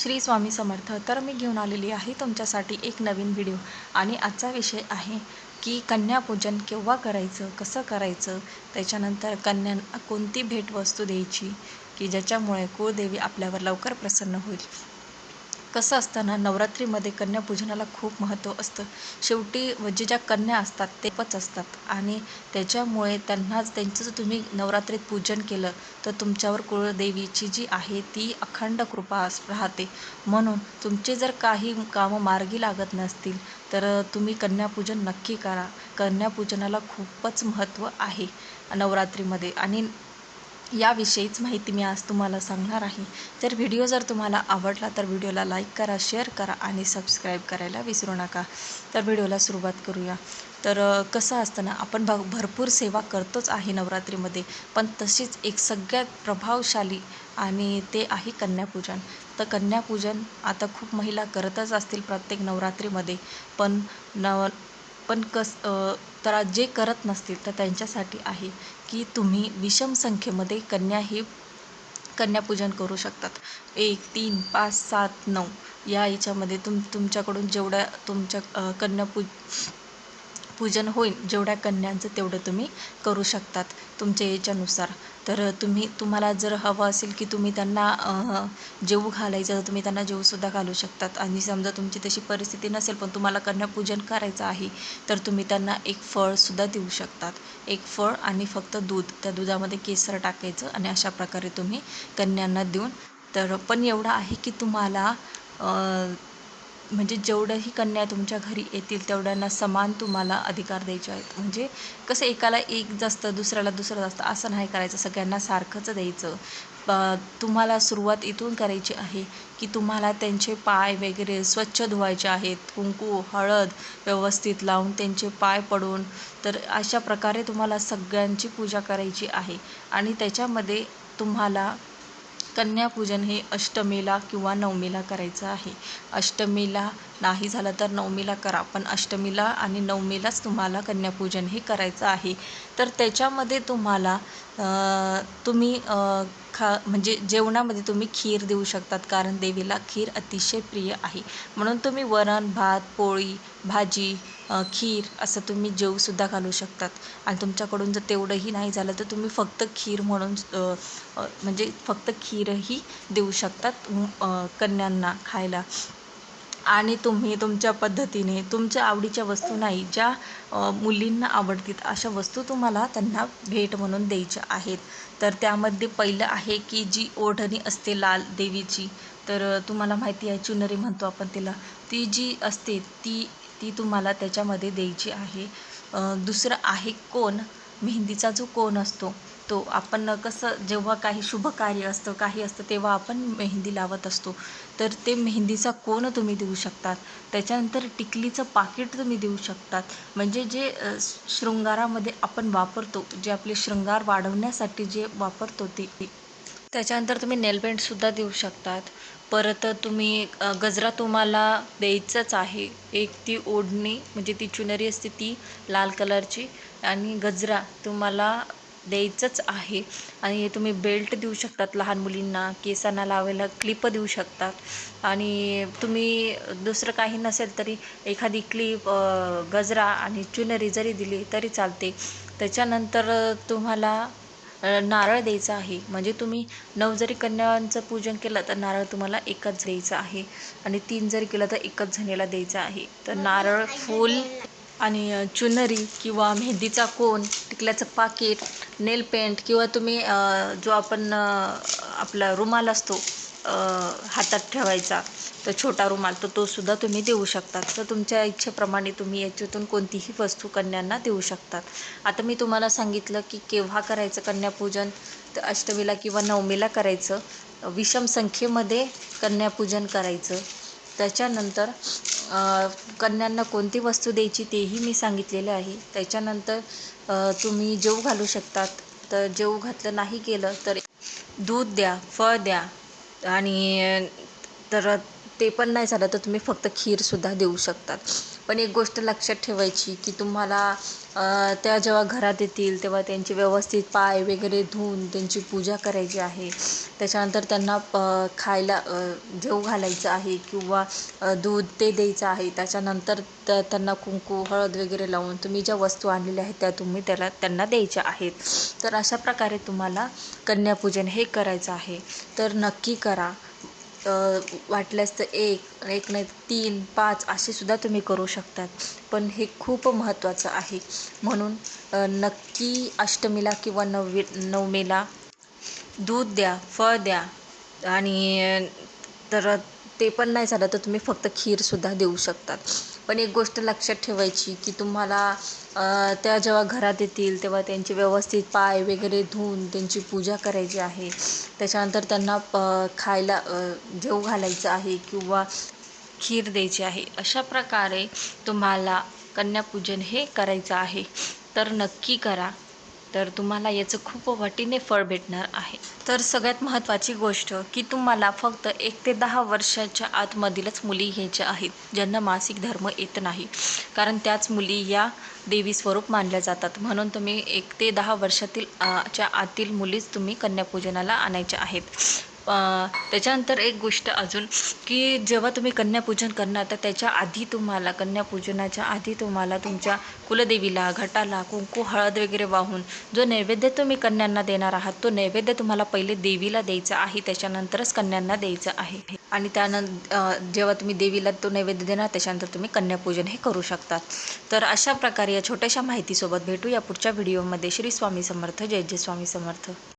श्री स्वामी समर्थ तर मी घेऊन आलेली आहे तुमच्यासाठी एक नवीन व्हिडिओ आणि आजचा विषय आहे की कन्यापूजन केव्हा करायचं कसं करायचं? त्याच्यानंतर कन्यांना कोणती भेटवस्तू द्यायची? की ज्याच्यामुळे कुळदेवी आपल्यावर लवकर प्रसन्न होईल? कसं असतं ना नवरात्रीमध्ये कन्यापूजनाला खूप महत्त्व असतं. शेवटी म्हणजे ज्या कन्या असतात तेपच असतात. आणि त्याच्यामुळे त्यांनाच त्यांचं जर तुम्ही नवरात्रीत पूजन केलं तर तुमच्यावर कुळदेवीची जी आहे ती अखंड कृपा राहते. म्हणून तुमचे जर काही कामं मार्गी लागत नसतील तर तुम्ही कन्यापूजन नक्की करा. कन्यापूजनाला खूपच महत्त्व आहे नवरात्रीमध्ये. आणि याविषयीच माहिती मी आज तुम्हाला सांगणार आहे. तर व्हिडिओ जर तुम्हाला आवडला तर व्हिडिओला लाईक करा शेअर करा आणि सबस्क्राईब करायला विसरू नका. तर व्हिडिओला सुरुवात करूया. तर कसं असतं ना आपण भ भरपूर सेवा करतोच आहे नवरात्रीमध्ये पण तशीच एक सगळ्यात प्रभावशाली आणि ते आहे कन्यापूजन. तर कन्यापूजन आता खूप महिला करतच असतील प्रत्येक नवरात्रीमध्ये पण नव पण कस तर जे करत नसतील तर त्यांच्यासाठी आहे. की तुम्ही विषम संख्येमध्ये कन्या ही कन्यापूजन करू शकतात. एक तीन पाच सात नऊ या याच्यामध्ये तुम तुमच्याकडून जेवढ्या तुमच्या कन्यापू पूजन होईल जेवढ्या कन्यांचं तेवढं तुम्ही करू शकतात तुमच्या याच्यानुसार. तर तुम्ही तुम्हाला जर हवं असेल की तुम्ही त्यांना जेऊ जेवू घालायचं तर तुम्ही त्यांना जेवूसुद्धा घालू शकतात. आणि समजा तुमची तशी परिस्थिती नसेल पण तुम्हाला कन्यापूजन करायचं आहे तर तुम्ही त्यांना एक फळसुद्धा देऊ शकतात. एक फळ आणि फक्त दूध. त्या दुधामध्ये केसर टाकायचं आणि अशा प्रकारे तुम्ही कन्यांना देऊन तर पण एवढं आहे की तुम्हाला म्हणजे जेवढ्याही कन्या तुमच्या घरी येतील तेवढ्यांना समान तुम्हाला अधिकार द्यायचे आहेत. म्हणजे कसं एकाला एक जास्त दुसऱ्याला दुसरं जास्त असं नाही करायचं. सगळ्यांना सारखंच द्यायचं. तुम्हाला सुरुवात इथून करायची आहे की तुम्हाला त्यांचे पाय वगैरे स्वच्छ धुवायचे आहेत. कुंकू हळद व्यवस्थित लावून त्यांचे पाय पडून. तर अशा प्रकारे तुम्हाला सगळ्यांची पूजा करायची आहे. आणि त्याच्यामध्ये तुम्हाला कन्यापूजन हे अष्टमीला किंवा नवमीला करायचं आहे. अष्टमीला नाही झालं तर नवमीला करा पण अष्टमीला आणि नवमीलाच तुम्हाला कन्यापूजन हे करायचं आहे. तर त्याच्यामध्ये तुम्हाला तुम्ही खा म्हणजे जेवणामध्ये तुम्ही खीर देऊ शकतात कारण देवीला खीर अतिशय प्रिय आहे. म्हणून तुम्ही वरण भात पोळी भाजी खीर असं तुम्ही जेवूसुद्धा घालू शकतात. आणि तुमच्याकडून जर तेवढंही नाही झालं तर तुम्ही फक्त खीर म्हणून म्हणजे फक्त खीरही देऊ शकतात कन्यांना खायला. आणि तुम्ही तुमच्या पद्धतीने तुमच्या आवडीच्या वस्तू नाही ज्या मुलींना आवडतील अशा वस्तू तुम्हाला त्यांना भेट म्हणून द्यायच्या आहेत. तर त्यामध्ये पहिलं आहे की जी ओढणी असते लाल देवीची तर तुम्हाला माहिती आहे चुनरी म्हणतो आपण तिला ती जी असते ती ती तुम्हाला त्याच्यामध्ये द्यायची आहे. दुसरं आहे कोण मेहंदीचा जो कोण असतो तो. आपण कसं जेव्हा काही शुभ कार्य असतं काही असतं तेव्हा आपण मेहंदी लावत असतो. तर ते मेहंदीचा कोण तुम्ही देऊ शकतात. त्याच्यानंतर टिकलीचं पाकिट तुम्ही देऊ शकतात. म्हणजे जे शृंगारामध्ये आपण वापरतो जे आपले शृंगार वाढवण्यासाठी जे वापरतो ते. त्याच्यानंतर तुम्ही नेलपेंटसुद्धा देऊ शकतात. परत तुम्ही गजरा तुम्हाला द्यायचंच आहे. एक ती ओढणी म्हणजे ती चुनरी असते ती लाल कलरची. आणि गजरा तुम्हाला द्यायचंच आहे. आणि हे तुम्ही बेल्ट देऊ शकतात लहान मुलींना केसांना लावायला क्लिप देऊ शकतात. आणि तुम्ही दुसरं काही नसेल तरी एखादी क्लिप गजरा आणि चुनरी जरी दिली तरी चालते. त्याच्यानंतर तुम्हाला नारळ द्यायचा आहे. म्हणजे तुम्ही नऊ जरी कन्यांचं पूजन केलं तर नारळ तुम्हाला एकच द्यायचं आहे. आणि तीन जरी केलं तर एकच जणीला द्यायचं आहे. तर नारळ फूल आणि चुनरी किंवा मेहंदीचा कोन टिकल्याचं पाकिट नेल पेंट किंवा तुम्ही जो आपण आपला रुमाल असतो हातात ठेवायचा तर छोटा रुमाल तर तो सुद्धा तुम्ही देऊ शकतात. तर तुमच्या इच्छेप्रमाणे तुम्ही याच्यातून कोणतीही वस्तू कन्यांना देऊ शकतात. आता मी तुम्हाला सांगितलं की केव्हा करायचं कन्यापूजन? तर अष्टमीला किंवा नवमीला करायचं. विषम संख्येमध्ये कन्यापूजन करायचं. त्याच्यानंतर कन्यांना कोणती वस्तू द्यायची तेही मी सांगितलेलं आहे. त्याच्यानंतर तुम्ही जेवू घालू शकतात. तर जेवू घातलं नाही केलं तर दूध द्या फळ द्या आणि तर ते पण नाही झालं तर तुम्ही फक्त खीरसुद्धा देऊ शकतात. पण एक गोष्ट लक्षात ठेवायची की तुम्हाला त्या जेव्हा घरात येतील तेव्हा त्यांची व्यवस्थित पाय वगैरे धुवून त्यांची पूजा करायची आहे. त्याच्यानंतर त्यांना खायला जेवू घालायचं आहे किंवा दूध ते द्यायचं आहे. त्याच्यानंतर त्या त्यांना कुंकू हळद वगैरे लावून तुम्ही ज्या वस्तू आणलेल्या आहेत त्या तुम्ही त्याला त्यांना द्यायच्या आहेत. तर अशा प्रकारे तुम्हाला कन्यापूजन हे करायचं आहे. तर नक्की करा. वाटल्यास तर एक एक नाही तीन पाच असे सुद्धा तुम्ही करू शकतात. पण हे खूप महत्त्वाचं आहे. म्हणून नक्की अष्टमीला किंवा नववी नवमीला दूध द्या फळ द्या. आणि तर ते पण नाही झालं तर तुम्ही फक्त खीरसुद्धा देऊ शकतात. पण एक गोष्ट लक्षात ठेवायची की तुम्हाला त्या जेव्हा घरात येतील तेव्हा त्यांचे व्यवस्थित पाय वगैरे धुवून त्यांची पूजा करायची आहे. त्याच्यानंतर त्यांना प खायला जेवू घालायचं आहे किंवा खीर द्यायची आहे. अशा प्रकारे तुम्हाला कन्यापूजन हे करायचं आहे. तर नक्की करा. तर तुम्हाला याचं खूप वाटीने फळ भेटणार आहे. तर सगळ्यात महत्त्वाची गोष्ट की तुम्हाला फक्त एक ते दहा वर्षाच्या आतमधीलच मुली घ्यायच्या आहेत ज्यांना मासिक धर्म येत नाही. कारण त्याच मुली या देवी स्वरूप मानल्या जातात. म्हणून तुम्ही एक ते दहा वर्षातील च्या आतील मुलीच तुम्ही कन्यापूजनाला आणायच्या आहेत. त्याच्यानंतर एक गोष्ट अजून की जेव्हा तुम्ही कन्यापूजन करणार तर त्याच्या आधी तुम्हाला कन्यापूजनाच्या आधी तुम्हाला तुमच्या कुलदेवीला घटाला कुंकू हळद वगैरे वाहून जो नैवेद्य तुम्ही कन्यांना देणार आहात तो नैवेद्य तुम्हाला पहिले देवीला द्यायचा आहे त्याच्यानंतरच कन्यांना द्यायचं आहे. आणि त्यानंतर जेव्हा तुम्ही देवीला तो नैवेद्य देणार त्याच्यानंतर तुम्ही कन्यापूजन हे करू शकतात तर अशा प्रकारे या छोट्याशा माहितीसोबत भेटू या पुढच्या व्हिडिओमध्ये. श्री स्वामी समर्थ. जय जय स्वामी समर्थ.